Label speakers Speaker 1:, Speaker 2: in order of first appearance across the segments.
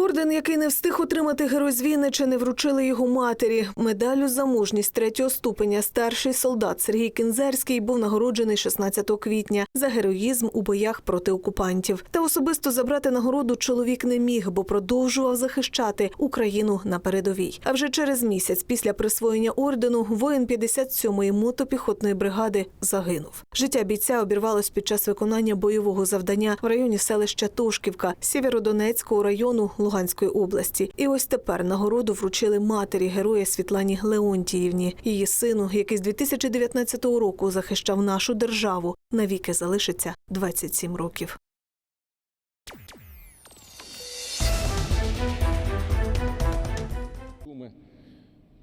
Speaker 1: Орден, який не встиг отримати герой з Вінничини, вручили його матері. Медалю за мужність третього ступеня старший солдат Сергій Кінзерський був нагороджений 16 квітня за героїзм у боях проти окупантів. Та особисто забрати нагороду чоловік не міг, бо продовжував захищати Україну на передовій. А вже через місяць після присвоєння ордену воїн 57-ї мотопіхотної бригади загинув. Життя бійця обірвалось під час виконання бойового завдання в районі селища Тушківка Сєвєродонецького району Луганської області. І ось тепер нагороду вручили матері героя Світлані Леонтіївні. Її сину, який з 2019 року захищав нашу державу, навіки залишиться 27 років.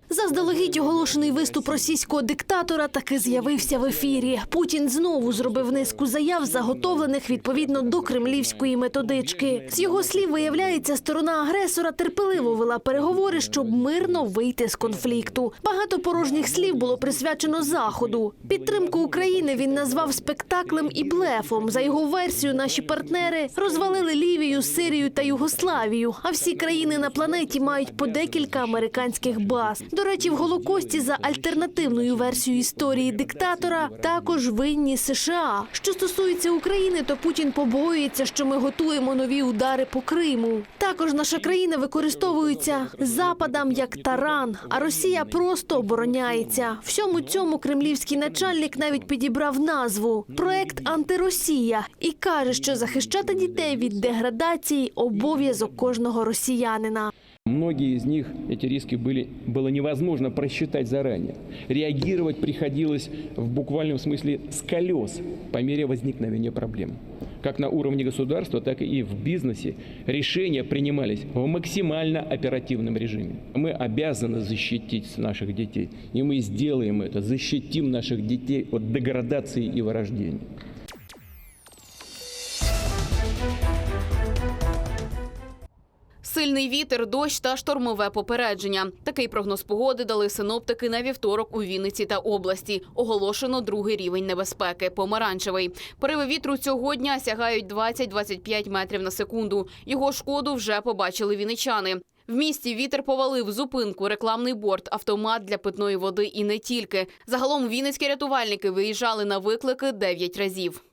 Speaker 2: Заздалегідь оголошений виступ російського диктатора таки з'явився в ефірі. Путін знову зробив низку заяв, заготовлених відповідно до кремлівської методички. З його слів виявляється, сторона агресора терпеливо вела переговори, щоб мирно вийти з конфлікту. Багато порожніх слів було присвячено заходу. Підтримку України він назвав спектаклем і блефом. За його версією, наші партнери розвалили Лівію, Сирію та Югославію. А всі країни на планеті мають по декілька американських баз. До речі, в Голокості за альтернативною версією історії диктатора також винні США. Що стосується України, то Путін побоюється, що ми готуємо нові удари по Криму. Також наша країна використовується западам як таран, а Росія просто обороняється. Всьому цьому кремлівський начальник навіть підібрав назву проект Антиросія і каже, що захищати дітей від деградації обов'язок кожного росіянина.
Speaker 3: Многие из них, эти риски были, было невозможно просчитать заранее. Реагировать приходилось в буквальном смысле с колес по мере возникновения проблем. Как на уровне государства, так и в бизнесе решения принимались в максимально оперативном режиме. Мы обязаны защитить наших детей, и мы сделаем это, защитим наших детей от деградации и вырождения.
Speaker 4: Сильний вітер, дощ та штормове попередження. Такий прогноз погоди дали синоптики на вівторок у Вінниці та області. Оголошено другий рівень небезпеки помаранчевий. Пориви вітру цього дня сягають 20-25 метрів на секунду. Його шкоду вже побачили вінничани. В місті вітер повалив зупинку, рекламний борт, автомат для питної води і не тільки. Загалом вінницькі рятувальники виїжджали на виклики 9 разів.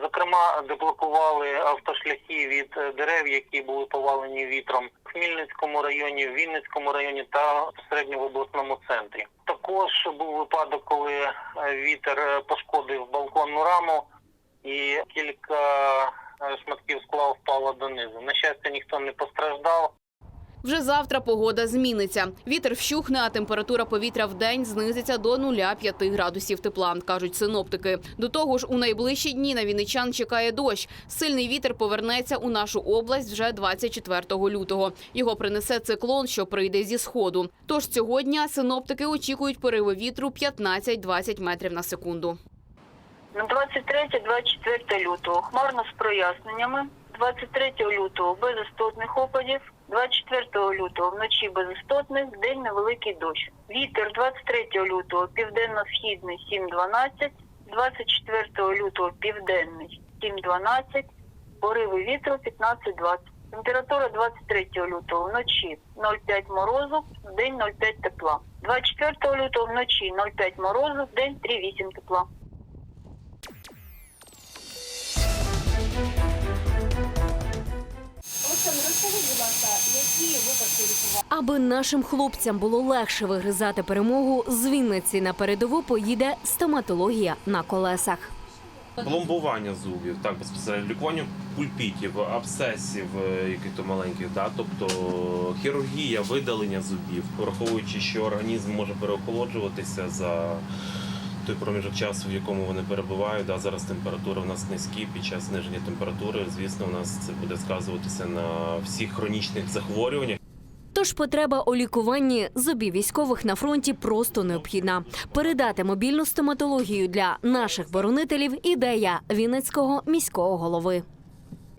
Speaker 5: Зокрема, деблокували автошляхи від е, дерев, які були повалені вітром в Хмельницькому районі, в Вінницькому районі та безпосередньо в обласному центрі. Також був випадок, коли е, вітер е, пошкодив балконну раму і кілька шматків скла впало донизу. На щастя, ніхто не постраждав.
Speaker 4: Вже завтра погода зміниться. Вітер вщухне, а температура повітря в день знизиться до 0,5 градусів тепла, кажуть синоптики. До того ж, у найближчі дні на вінничан чекає дощ. Сильний вітер повернеться у нашу область вже 24 лютого. Його принесе циклон, що прийде зі сходу. Тож цього дня синоптики очікують пориви вітру 15-20 метрів на секунду.
Speaker 6: На 23-24 лютого хмарно з проясненнями. 23 лютого без істотних опадів. 24 лютого вночі без істотних, день невеликий дощ. Вітер 23 лютого південно-східний 7-12, 24 лютого південний 7-12, пориви вітру 15-20. Температура 23 лютого вночі 0,5 морозу, в день 0,5 тепла. 24 лютого вночі 0,5 морозу, в день 3,8 тепла.
Speaker 7: Аби нашим хлопцям було легше вигризати перемогу, з Вінниці на передову поїде стоматологія на колесах.
Speaker 8: Пломбування зубів, так безпосередньо лікування пульпітів, абсцесів, е, яких то маленьких, да, тобто хірургія, видалення зубів, враховуючи, що організм може переохолоджуватися за той проміжок часу, в якому вони перебувають. Да, зараз температура в нас низькі. Під час зниження температури, звісно, у нас це буде сказуватися на всіх хронічних захворюваннях.
Speaker 7: Тож потреба у лікуванні зубів військових на фронті просто необхідна. Передати мобільну стоматологію для наших боронителів ідея Вінницького міського голови.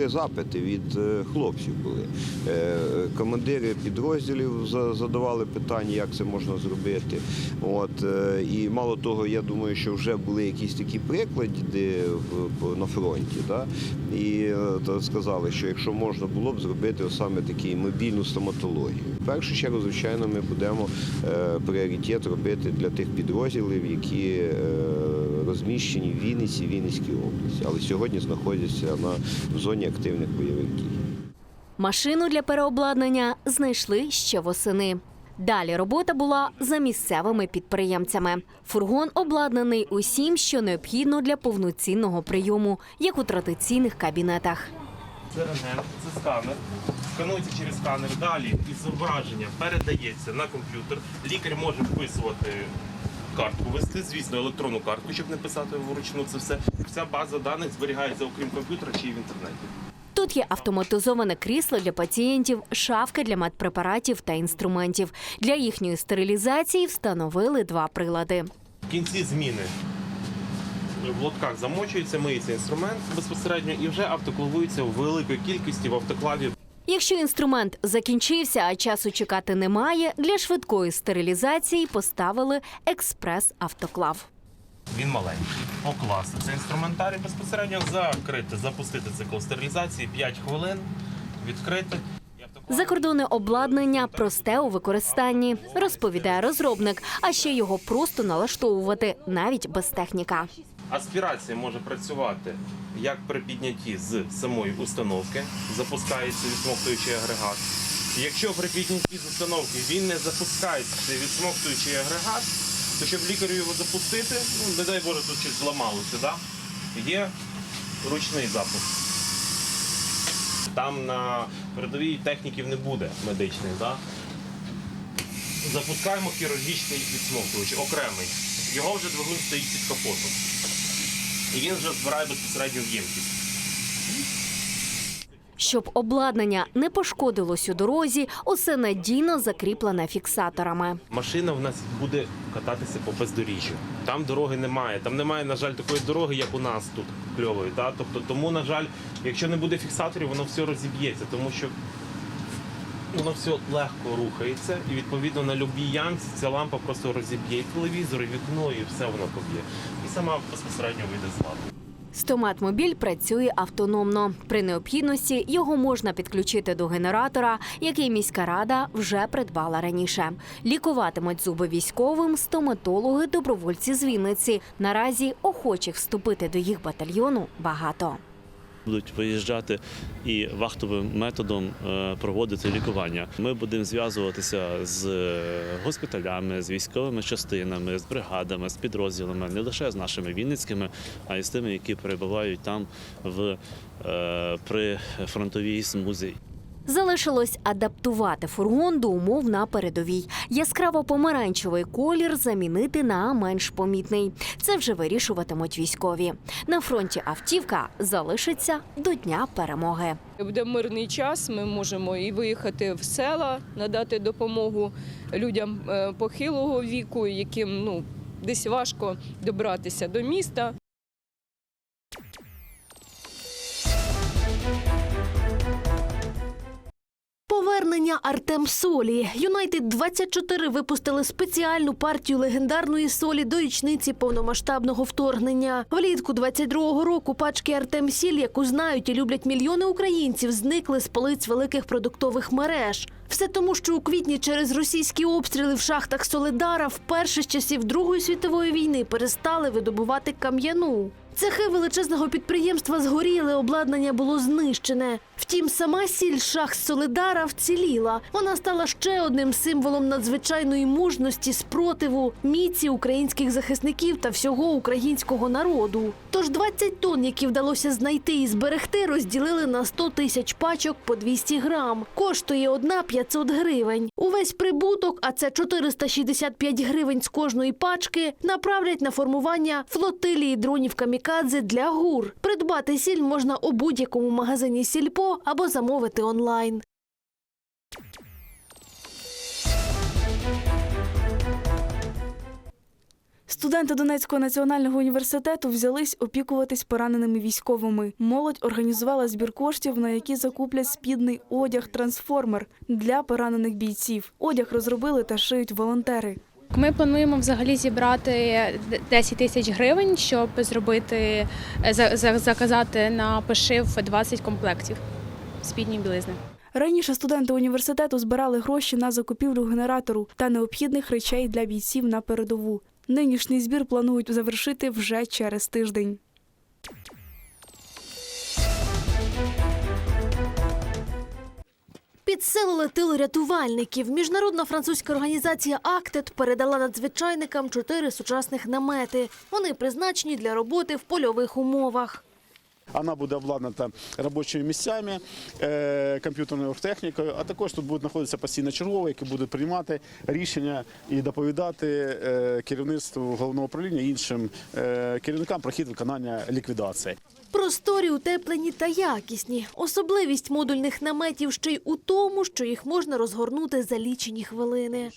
Speaker 9: Запити від е, хлопців були. Е, Командири підрозділів задавали питання, як це можна зробити. От, е, і мало того, я думаю, що вже були якісь такі приклади на фронті. Да? І сказали, що якщо можна було б зробити саме таку мобільну стоматологію. В першу чергу, звичайно, ми будемо пріоритет робити для тих підрозділів, які розміщені в Вінниці, Вінницькій області, але сьогодні знаходяться на в зоні активних бойових дій.
Speaker 7: Машину для переобладнання знайшли ще восени. Далі робота була за місцевими підприємцями. Фургон обладнаний усім, що необхідно для повноцінного прийому, як у традиційних кабінетах.
Speaker 8: Це рентген, це сканер. Сканується через сканер. Далі із зображення передається на комп'ютер. Лікар може вписувати картку, вести, звісно, електронну картку, щоб не писати вручну це все. Вся база даних зберігається окрім комп'ютера чи й в інтернеті.
Speaker 7: Тут є автоматизоване крісло для пацієнтів, шафки для медпрепаратів та інструментів. Для їхньої стерилізації встановили два прилади.
Speaker 8: В кінці зміни в лотках замочується, миється інструмент безпосередньо і вже автоклавується в великій кількості в автоклаві.
Speaker 7: Якщо інструмент закінчився, а часу чекати немає, для швидкої стерилізації поставили експрес-автоклав.
Speaker 8: Він маленький. Покласти це інструментарій безпосередньо закрити, запустити цикл стерилізації 5 хвилин, відкрити.
Speaker 7: Закордонне обладнання просте у використанні, розповідає розробник, а ще його просто налаштовувати навіть без техніка.
Speaker 8: Аспірація може працювати як при піднятті з самої установки, запускається відсмоктуючий агрегат. Якщо при піднятті з установки він не запускається відсмоктуючий агрегат, то щоб лікарю його запустити, ну не дай Боже, тут щось зламалося, да? є ручний запуск. Там на передовій техніків не буде медичних. Да? Запускаємо хірургічний відсмоктувач, окремий. Його вже двигун стоїть під капотом. І він вже збирає безпосередньо в ємкість.
Speaker 7: Щоб обладнання не пошкодилось у дорозі, усе надійно закріплене фіксаторами.
Speaker 8: Машина в нас буде кататися по бездоріжжю. Там дороги немає. Там немає, на жаль, такої дороги, як у нас тут кльової. Та? Тобто, тому, на жаль, якщо не буде фіксаторів, воно все розіб'ється, тому що воно все легко рухається, і відповідно на любій ямці ця лампа просто розіб'є телевізор, і вікно, і все воно поб'є. І сама безпосередньо вийде з ладу.
Speaker 7: Стоматмобіль працює автономно. При необхідності його можна підключити до генератора, який міська рада вже придбала раніше. Лікуватимуть зуби військовим стоматологи, добровольці з Вінниці. Наразі охочих вступити до їх батальйону багато.
Speaker 10: Будуть виїжджати і вахтовим методом е, проводити лікування. Ми будемо зв'язуватися з е, госпіталями, з військовими частинами, з бригадами, з підрозділами, не лише з нашими вінницькими, а й з тими, які перебувають там в е, при фронтовій смузі.
Speaker 7: Залишилось адаптувати фургон до умов на передовій. Яскраво помаранчевий колір замінити на менш помітний. Це вже вирішуватимуть військові. На фронті автівка залишиться до дня перемоги.
Speaker 11: Буде мирний час, ми можемо і виїхати в села, надати допомогу людям е, похилого віку, яким ну десь важко добратися до міста.
Speaker 2: Повернення Артем Солі. Юнайтед 24 випустили спеціальну партію легендарної солі до річниці повномасштабного вторгнення. Влітку 22-го року пачки Артем Сіль, яку знають і люблять мільйони українців, зникли з полиць великих продуктових мереж. Все тому, що у квітні через російські обстріли в шахтах Соледара вперше з часів Другої світової війни перестали видобувати кам'яну. Цехи величезного підприємства згоріли, обладнання було знищене. Втім, сама сіль шах Солидара вціліла. Вона стала ще одним символом надзвичайної мужності, спротиву, міці українських захисників та всього українського народу. Тож 20 тонн, які вдалося знайти і зберегти, розділили на 100 тисяч пачок по 200 грам. Коштує одна 500 гривень. Увесь прибуток, а це 465 гривень з кожної пачки, направлять на формування флотилії дронів камікадзе для гур. Придбати сіль можна у будь-якому магазині сільпо або замовити онлайн.
Speaker 12: Студенти Донецького національного університету взялись опікуватись пораненими військовими. Молодь організувала збір коштів, на які закуплять спідний одяг трансформер для поранених бійців. Одяг розробили та шиють волонтери.
Speaker 13: Ми плануємо взагалі зібрати 10 тисяч гривень, щоб зробити за- заказати на пошив 20 комплектів спідньої білизни.
Speaker 12: Раніше студенти університету збирали гроші на закупівлю генератору та необхідних речей для бійців на передову. Нинішній збір планують завершити вже через тиждень.
Speaker 2: Підсилили тил рятувальників. Міжнародна французька організація Актет передала надзвичайникам чотири сучасних намети. Вони призначені для роботи в польових умовах.
Speaker 14: Вона буде обладнана робочими місцями, е, комп'ютерною технікою, а також тут будуть знаходитися постійно чергові, які будуть приймати рішення і доповідати е, керівництву головного управління іншим е, керівникам про хід виконання ліквідації.
Speaker 2: Просторі, утеплені та якісні. Особливість модульних наметів ще й у тому, що їх можна розгорнути за лічені хвилини.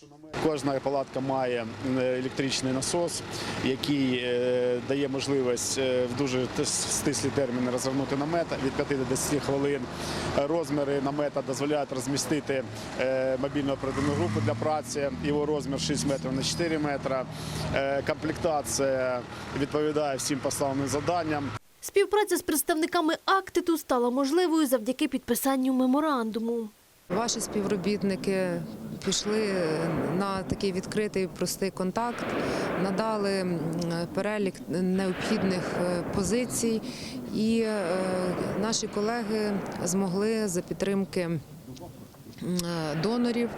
Speaker 14: Кожна палатка має е, електричний насос, який е, дає можливість е, в дуже стислі терміни розгорнути намет від 5 до 10 хвилин. Розміри намета дозволяють розмістити мобільну оперативну групу для праці. Його розмір 6 метрів на 4 метри. Комплектація відповідає всім поставленим завданням.
Speaker 2: Співпраця з представниками Актиту стала можливою завдяки підписанню меморандуму.
Speaker 15: Ваші співробітники пішли на такий відкритий простий контакт, надали перелік необхідних е, позицій, і е, наші колеги змогли за підтримки е, донорів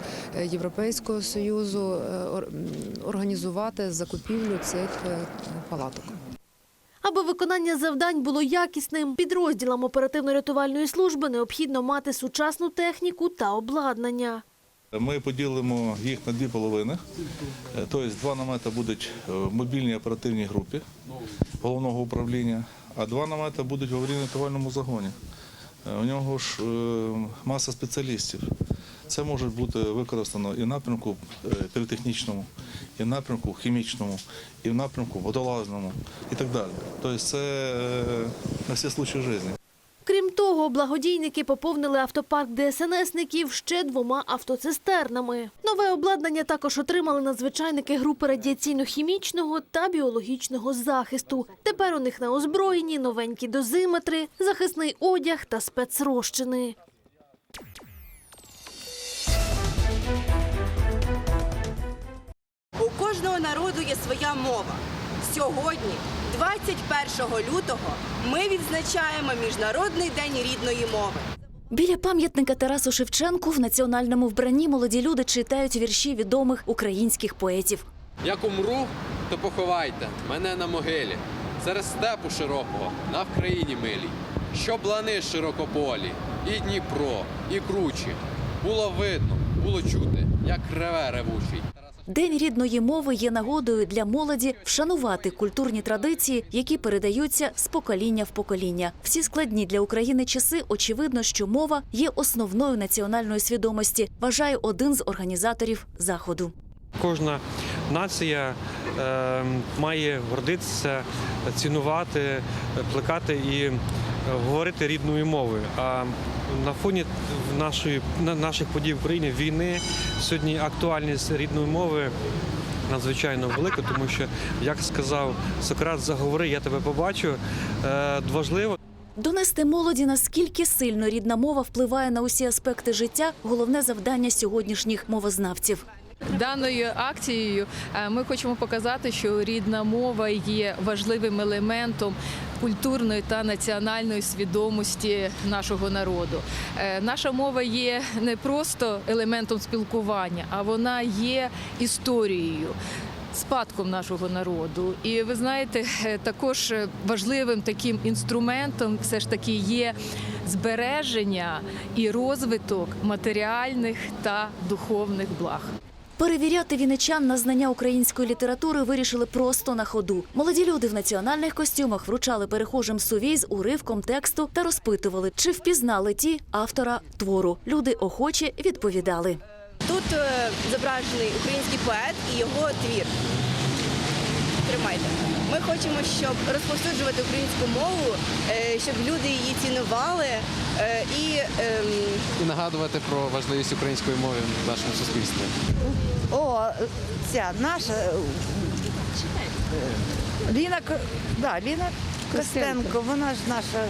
Speaker 15: Європейського союзу організувати закупівлю цих палаток.
Speaker 2: Аби виконання завдань було якісним, підрозділам оперативно-рятувальної служби необхідно мати сучасну техніку та обладнання.
Speaker 16: Ми поділимо їх на дві половини. Е, Тобто два намети будуть е, в мобільній оперативній групі головного управління, а два намети будуть в аварійно-рятувальному загоні. Е, У нього ж е, маса спеціалістів. Це може бути використано і в напрямку е, піротехнічному, і в напрямку хімічному, і в напрямку водолазному, і так далі. Тобто це е, на всі случаї життя.
Speaker 2: Крім того, благодійники поповнили автопарк ДСНСників ще двома автоцистернами. Нове обладнання також отримали надзвичайники групи радіаційно-хімічного та біологічного захисту. Тепер у них на озброєнні новенькі дозиметри, захисний одяг та спецрозчини.
Speaker 17: Кожного народу є своя мова. Сьогодні, 21 лютого, ми відзначаємо Міжнародний день рідної мови.
Speaker 18: Біля пам'ятника Тарасу Шевченку в національному вбранні молоді люди читають вірші відомих українських поетів.
Speaker 19: Як умру, то поховайте мене на могилі, серед степу широкого, на Вкраїні милій. Щоб лани широкополі, і Дніпро, і кручі. Було видно, було чути, як реве ревучий.
Speaker 18: День рідної мови є нагодою для молоді вшанувати культурні традиції, які передаються з покоління в покоління. Всі складні для України часи. Очевидно, що мова є основною національної свідомості. Вважає один з організаторів заходу.
Speaker 20: Кожна нація е, має гордитися, цінувати, плекати і говорити рідною мовою. А на фоні нашої наших подій в Україні війни сьогодні актуальність рідної мови надзвичайно велика, тому що, як сказав Сократ, заговори, я тебе побачу. Е, важливо.
Speaker 18: Донести молоді, наскільки сильно рідна мова впливає на усі аспекти життя головне завдання сьогоднішніх мовознавців.
Speaker 11: Даною акцією е, ми хочемо показати, що рідна мова є важливим елементом культурної та національної свідомості нашого народу. Е, Наша мова є не просто елементом спілкування, а вона є історією. Спадком нашого народу, і ви знаєте, е, також важливим таким інструментом все ж таки є збереження і розвиток матеріальних та духовних благ.
Speaker 18: Перевіряти віничан на знання української літератури вирішили просто на ходу. Молоді люди в національних костюмах вручали перехожим сувій з уривком тексту та розпитували, чи впізнали ті автора твору. Люди охоче відповідали.
Speaker 17: Тут е, зображений український поет і його твір. Тримайте. Ми хочемо, щоб розповсюджувати українську мову, е, щоб люди її цінували е, і ем,
Speaker 19: І нагадувати про важливість української мови в нашому суспільстві.
Speaker 21: О, ця наша е, Ліна, да, Ліна Костенко, вона ж наша.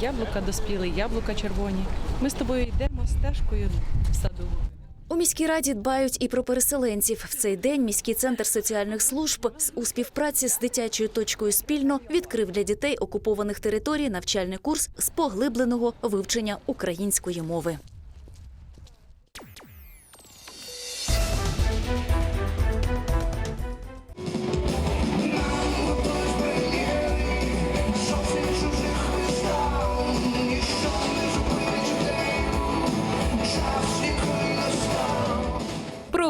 Speaker 22: Яблука доспіли, яблука червоні. Ми з тобою йдемо стежкою в саду.
Speaker 18: У міській раді дбають і про переселенців. В цей день міський центр соціальних служб у співпраці з дитячою точкою спільно відкрив для дітей окупованих територій навчальний курс з поглибленого вивчення української мови.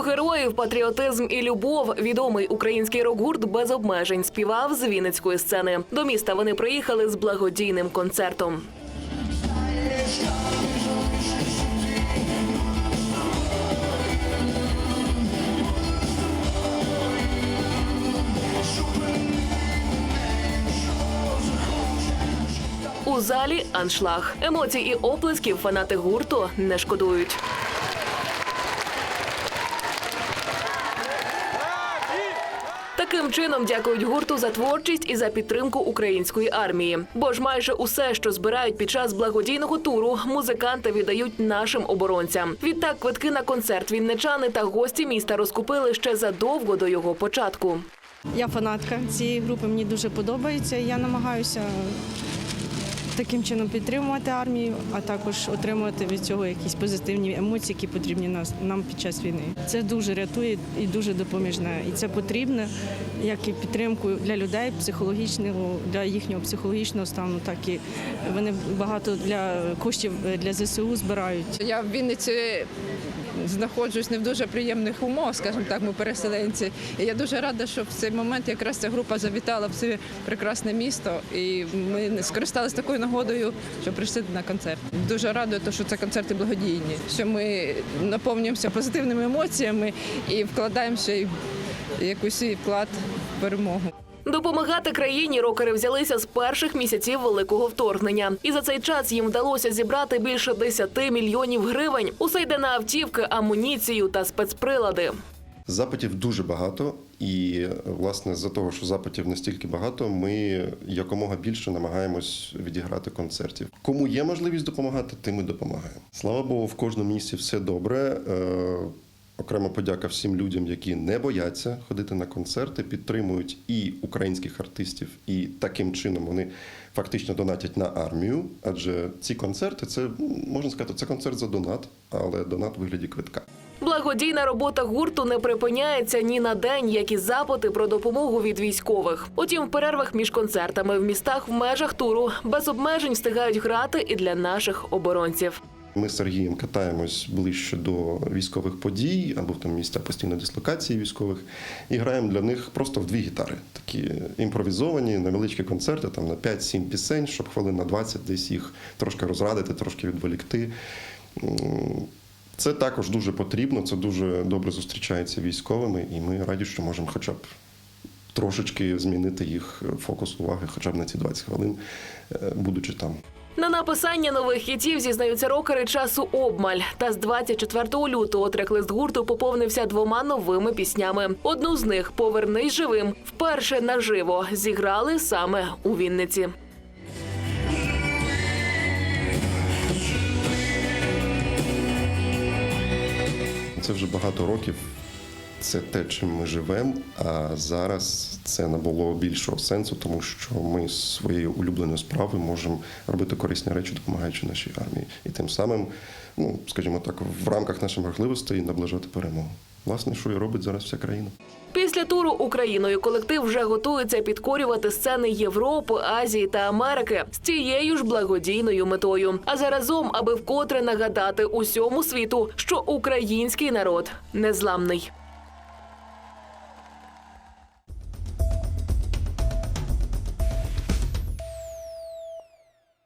Speaker 1: Героїв, патріотизм і любов відомий український рок-гурт без обмежень співав з Вінницької сцени. До міста вони приїхали з благодійним концертом. У залі аншлаг. Емоцій і оплесків фанати гурту не шкодують. Таким чином дякують гурту за творчість і за підтримку української армії. Бо ж майже усе, що збирають під час благодійного туру, музиканти віддають нашим оборонцям. Відтак квитки на концерт вінничани та гості міста розкупили ще задовго до його початку.
Speaker 23: Я фанатка цієї групи, мені дуже подобається. Я намагаюся таким чином підтримувати армію, а також отримувати від цього якісь позитивні емоції, які потрібні нас нам під час війни. Це дуже рятує і дуже допоміжне. І це потрібно як і підтримку для людей психологічного, для їхнього психологічного стану, так і вони багато для коштів для ЗСУ збирають.
Speaker 11: Я в Вінниці знаходжусь не в дуже приємних умовах, скажімо так, ми переселенці. І я дуже рада, що в цей момент якраз ця група завітала в це прекрасне місто, і ми скористалися такою нагодою, що прийшли на концерт. Дуже радує, що це концерти благодійні, що ми наповнюємося позитивними емоціями і вкладаємо ще й якийсь вклад в перемогу.
Speaker 1: Допомагати країні рокери взялися з перших місяців великого вторгнення, і за цей час їм вдалося зібрати більше 10 мільйонів гривень. Усе йде на автівки, амуніцію та спецприлади.
Speaker 24: Запитів дуже багато, і власне з-за того, що запитів настільки багато, ми якомога більше намагаємось відіграти концертів. Кому є можливість допомагати, тим і допомагаємо. Слава Богу, в кожному місці все добре. Окрема подяка всім людям, які не бояться ходити на концерти, підтримують і українських артистів, і таким чином вони фактично донатять на армію. Адже ці концерти це можна сказати, це концерт за донат, але донат у вигляді квитка.
Speaker 1: Благодійна робота гурту не припиняється ні на день, як і запити про допомогу від військових. Утім, в перервах між концертами в містах в межах туру без обмежень встигають грати і для наших оборонців.
Speaker 24: Ми з Сергієм катаємось ближче до військових подій або там місця постійної дислокації військових і граємо для них просто в дві гітари. Такі імпровізовані, невеличкі концерти, там на 5-7 пісень, щоб хвилин на 20 десь їх трошки розрадити, трошки відволікти. Це також дуже потрібно, це дуже добре зустрічається військовими, і ми раді, що можемо хоча б трошечки змінити їх фокус уваги, хоча б на ці 20 хвилин, е, будучи там.
Speaker 1: На написання нових хітів зізнаються рокери часу обмаль. Та з 24 лютого трек-лист гурту поповнився двома новими піснями. Одну з них Повернись живим вперше наживо зіграли саме у Вінниці.
Speaker 24: Це вже багато років. Це те, чим ми живемо. А зараз це набуло більшого сенсу, тому що ми своєю улюбленою справою можемо робити корисні речі, допомагаючи нашій армії, і тим самим, ну скажімо так, в рамках наших можливостей наближати перемогу. Власне, що і робить зараз вся країна.
Speaker 1: Після туру Україною колектив вже готується підкорювати сцени Європи, Азії та Америки з тією ж благодійною метою. А заразом, аби вкотре нагадати усьому світу, що український народ незламний.